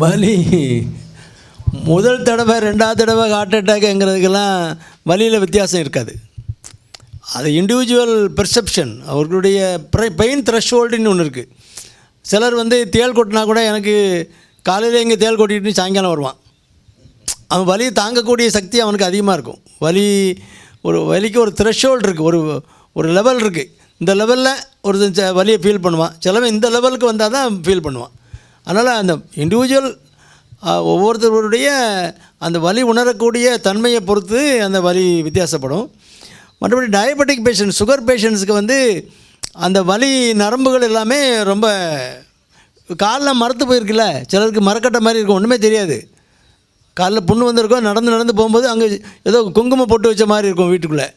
வலி. முதல் தடவை ரெண்டாவது தடவை ஹார்ட் அட்டாக்குங்கிறதுக்கெல்லாம் வலியில் வித்தியாசம் இருக்காது. அது இண்டிவிஜுவல் பெர்செப்ஷன் அவர்களுடைய பெயின் த்ரெஷ்ஹோல்டுன்னு ஒன்று இருக்குது சிலர் வந்து தேள் கொட்டினா கூட எனக்கு காலையில் இங்கே தேள் கொட்டிட்டு சாயங்காலம் வருவான். அவன் வலி தாங்கக்கூடிய சக்தி அவனுக்கு அதிகமாக இருக்கும். வலி ஒரு வலிக்கு ஒரு த்ரெஷ்ஹோல்டு இருக்குது ஒரு ஒரு லெவல் இருக்குது இந்த லெவலில் ஒரு ச- வலியை ஃபீல் பண்ணுவான். சிலவன் இந்த லெவலுக்கு வந்தால் தான் ஃபீல் பண்ணுவான். அதனால் அந்த இண்டிவிஜுவல் ஒவ்வொருத்தருடைய அந்த வலி உணரக்கூடிய தன்மையை பொறுத்து அந்த வலி வித்தியாசப்படும். மற்றபடி டயபெட்டிக் பேஷண்ட் சுகர் பேஷண்ட்ஸுக்கு வந்து அந்த வலி நரம்புகள் எல்லாமே ரொம்ப காலில் மரத்து போயிருக்குல்ல சிலருக்கு மரக்கட்டை மாதிரி இருக்கும் ஒன்றுமே தெரியாது. காலில் புண்ணு வந்திருக்கோம் நடந்து நடந்து போகும்போது அங்கே ஏதோ குங்குமம் போட்டு வச்ச மாதிரி இருக்கும் வீட்டுக்குள்ளே.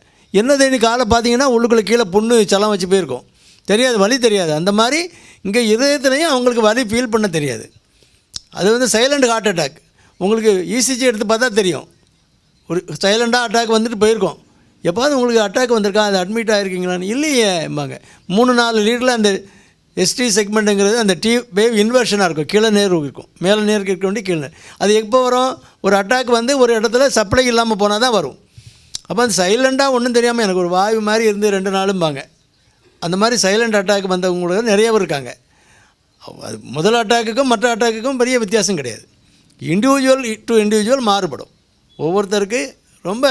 என்ன தேனி காலை பார்த்தீங்கன்னா உள்ளுக்குள்ளே கீழே புண்ணு சலம் வச்சு போயிருக்கும். தெரியாது வலி தெரியாது. அந்த மாதிரி இங்கே இதயத்துலேயும் அவங்களுக்கு வலி ஃபீல் பண்ண தெரியாது. அது வந்து சைலண்ட் ஹார்ட் அட்டாக் உங்களுக்கு இசிஜி எடுத்து பார்த்தா தெரியும். ஒரு சைலண்டாக அட்டாக் வந்துட்டு போயிருக்கோம். எப்போது உங்களுக்கு அட்டாக் வந்திருக்கா? அது அட்மிட் ஆகிருக்கீங்களான்னு இல்லையேம்பாங்க மூணு நாலு லீடரில் அந்த எஸ்டி செக்மெண்ட்டுங்கிறது அந்த டி வேவ் இன்வெர்ஷனாக இருக்கும். கீழே நேர் இருக்கும். மேலே நேருக்கு இருக்க வேண்டிய கீழே அது எப்போ வரும்? ஒரு அட்டாக் வந்து ஒரு இடத்துல சப்ளை இல்லாமல் போனால் தான் வரும். அப்போ அந்த சைலண்டாக ஒன்றும் தெரியாமல் எனக்கு ஒரு வாயு மாதிரி இருந்து ரெண்டு நாளும்பாங்க. அந்த மாதிரி சைலண்ட் அட்டாக் வந்தவங்க கூட நிறைய பேர் இருக்காங்க. அது முதல் அட்டாக்குக்கும் மற்ற அட்டாக்குக்கும் பெரிய வித்தியாசம் கிடையாது. இண்டிவிஜுவல் டு இண்டிவிஜுவல் மாறுபடும். ஒவ்வொருத்தருக்கு ரொம்ப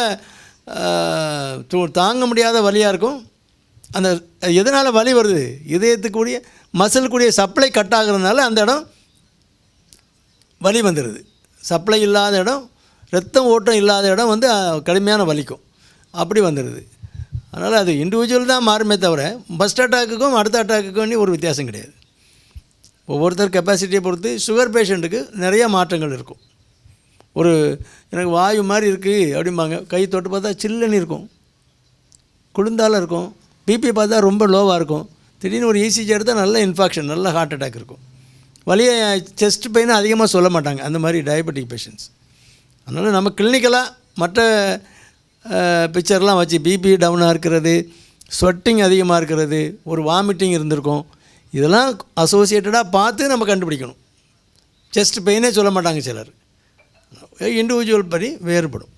தாங்க முடியாத வலியாக இருக்கும். அந்த எதனால் வலி வருது? இதயத்துக்குரிய மசிலுக்குரிய சப்ளை கட் ஆகுறதுனால அந்த இடம் வலி வந்துடுது சப்ளை இல்லாத இடம் ரத்தம் ஓட்டம் இல்லாத இடம் வந்து கடுமையான வலிக்கும். அப்படி வந்துடுது அதனால் அது இண்டிவிஜுவல் தான் மாறுமே தவிர ஃபஸ்ட் அட்டாக்குக்கும் அடுத்த அட்டாக்குக்கும் ஒரு வித்தியாசம் கிடையாது. ஒவ்வொருத்தர் கெப்பாசிட்டியை பொறுத்து சுகர் பேஷண்ட்டுக்கு நிறைய மாற்றங்கள் இருக்கும். ஒரு எனக்கு வாயு மாதிரி இருக்குது அப்படிம்பாங்க. கை தொட்டு பார்த்தா சில்லுன்னு இருக்கும். குளிர்ந்தாலும் இருக்கும். பிபி பார்த்தா ரொம்ப லோவாக இருக்கும். திடீர்னு ஒரு இசிஜி எடுத்தால் நல்ல இன்ஃபெக்ஷன் நல்ல ஹார்ட் அட்டாக் இருக்கும். வலியை செஸ்ட் பெயின் அதிகமாக சொல்ல மாட்டாங்க. அந்த மாதிரி டயபெட்டிக் பேஷண்ட்ஸ் அதனால் நம்ம கிளினிக்கலாக மற்ற பிக்சர்லாம் வச்சு பிபி டவுனாக இருக்கிறது ஸ்வெட்டிங் அதிகமாக இருக்கிறது ஒரு வாமிட்டிங் இருந்திருக்கும். இதெல்லாம் அசோசியேட்டடாக பார்த்து நம்ம கண்டுபிடிக்கணும். செஸ்ட் பெயினே சொல்ல மாட்டாங்க சிலர். இண்டிவிஜுவல் படி வேறுபடும்.